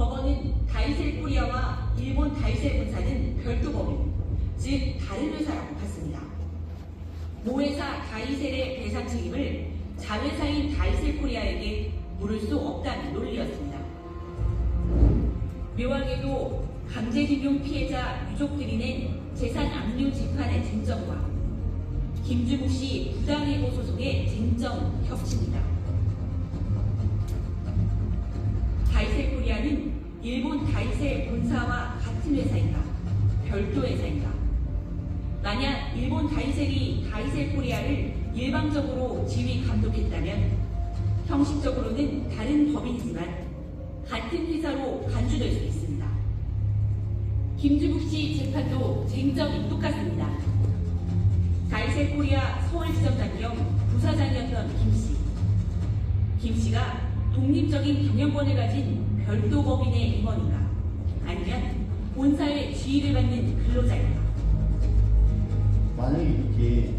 법원은 다이셀 코리아와 일본 다이셀 본사는 별도 법인, 즉 다른 회사라고 봤습니다. 모회사 다이셀의 배상 책임을 자회사인 다이셀 코리아에게 물을 수 없다는 논리였습니다. 묘하게도 강제징용 피해자 유족들이 낸 재산 압류 재판의 쟁점과 김주국 씨 부당해고 소송의 쟁점 겹칩니다. 일본 다이셀 본사와 같은 회사인가, 별도 회사인가? 만약 일본 다이셀이 다이셀 코리아를 일방적으로 지휘 감독했다면 형식적으로는 다른 법인이지만 같은 회사로 간주될 수 있습니다. 김주국 씨 재판도 쟁점이 똑같습니다. 다이셀 코리아 서울지점장 겸 부사장이었던 김 씨. 김 씨가 독립적인 경영권을 가진 별도 법인의 임원인가 아니면 본사의 지휘를 받는 근로자인가 만약에 이렇게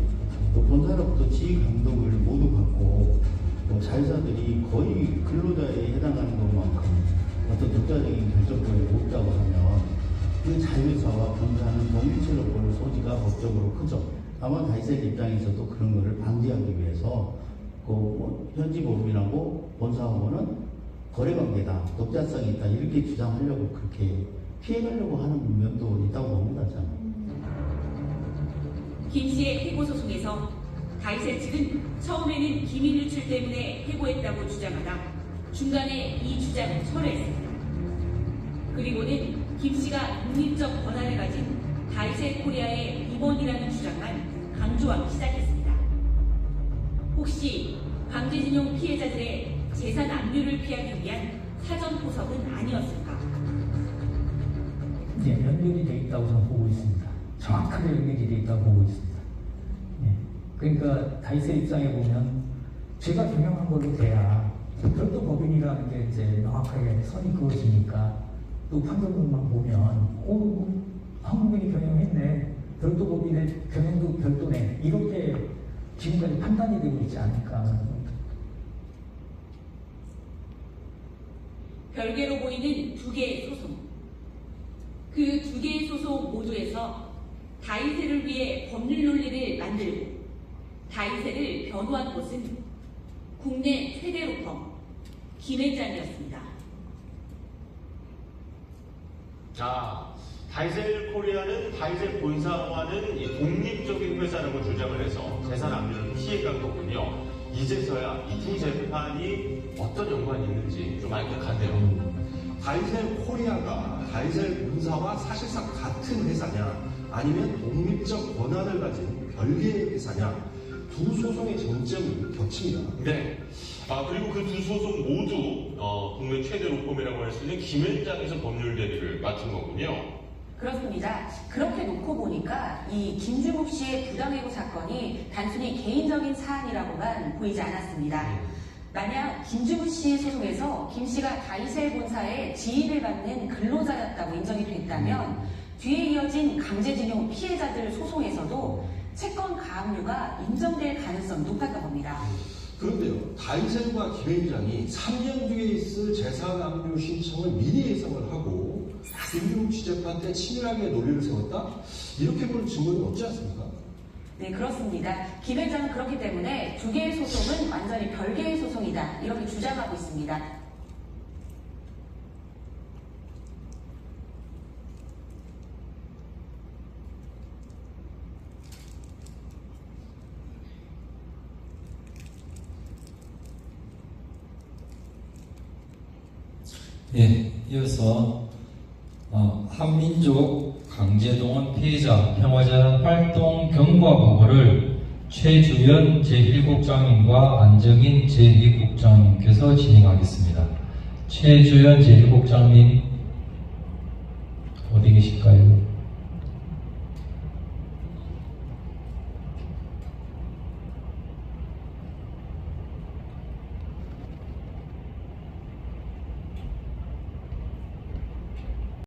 또 본사로부터 지휘 감독을 모두 받고 또 자회사들이 거의 근로자에 해당하는 것만큼 어떤 독자적인 결정권이 없다고 하면 그 자회사와 본사는 독립체로 볼 소지가 법적으로 크죠. 다만 다이셀 입장에서도 그런 것을 방지하기 위해서 그뭐 현지 법인하고 본사하고는 거래 관계다, 독자성이 있다 이렇게 주장하려고 그렇게 피해가려고 하는 면도 있다고 봅니다 저는. 김 씨의 해고 소송에서 다이셀 측은 처음에는 기밀 유출 때문에 해고했다고 주장하다 중간에 이 주장을 철회했습니다. 그리고는 김 씨가 독립적 권한을 가진 다이셀 코리아의 임원이라는 주장만 강조하기 시작했습니다. 혹시 강제징용 압류를 피하기 위한 사전 포석은 아니었을까? 이제 연결이 돼 있다고 저는 보고 있습니다. 정확하게 연결이 돼 있다고 보고 있습니다. 예. 그러니까 다이세 입장에 보면 제가 경영한 걸로 돼야 별도 법인이라는 게 이제 명확하게 선이 그어지니까 또 판결문만 보면 오 한국인이 경영했네 별도 법인의 경영도 별도네 이렇게 지금까지 판단이 되고 있지 않을까 하는 겁니다. 별개로 보이는 두 개의 소송. 그 두 개의 소송 모두에서 다이세를 위해 법률 논리를 만들고 다이세를 변호한 곳은 국내 최대 로펌 김앤장이었습니다. 자, 다이셀 코리아는 다이셀 본사와는 이 독립적인 회사라고 주장을 해서 재산 압류를 피해간 거군요. 이제서야 이두 재판이 어떤 연관이 있는지 좀 알것 같네요. 다이셀 코리아가 다이셀 본사와 사실상 같은 회사냐 아니면 독립적 권한을 가진 별개의 회사냐 두 소송의 쟁점이 겹칩니다. 네. 아, 그리고 그 두 소송 모두 어, 국내 최대 로펌이라고 할 수 있는 김현장에서 법률 대리를 맡은 거군요. 그렇습니다. 그렇게 놓고 보니까 이 김주국 씨의 부당해고 사건이 단순히 개인적인 사안이라고만 보이지 않았습니다. 만약 김주국 씨 소송에서 김 씨가 다이셀 본사의 지휘를 받는 근로자였다고 인정이 됐다면 뒤에 이어진 강제징용 피해자들 소송에서도 채권 가압류가 인정될 가능성이 높았던 겁니다. 그런데요, 다이셀과 김현장이 3년 뒤에 있을 재산 압류 신청을 미리 예상을 하고 김주국 취재판 때 치밀하게 논리를 세웠다? 이렇게 볼 증거는 없지 않습니까? 네, 그렇습니다. 김 회장은 그렇기 때문에 두 개의 소송은 완전히 별개의 소송이다. 이렇게 주장하고 있습니다. 예, 이어서 어, 한민족 강제동원 피해자 평화자단 활동 경과 보고를 최주연 제1국장님과 안정인 제2국장님께서 진행하겠습니다. 최주연 제1국장님 어디 계실까요?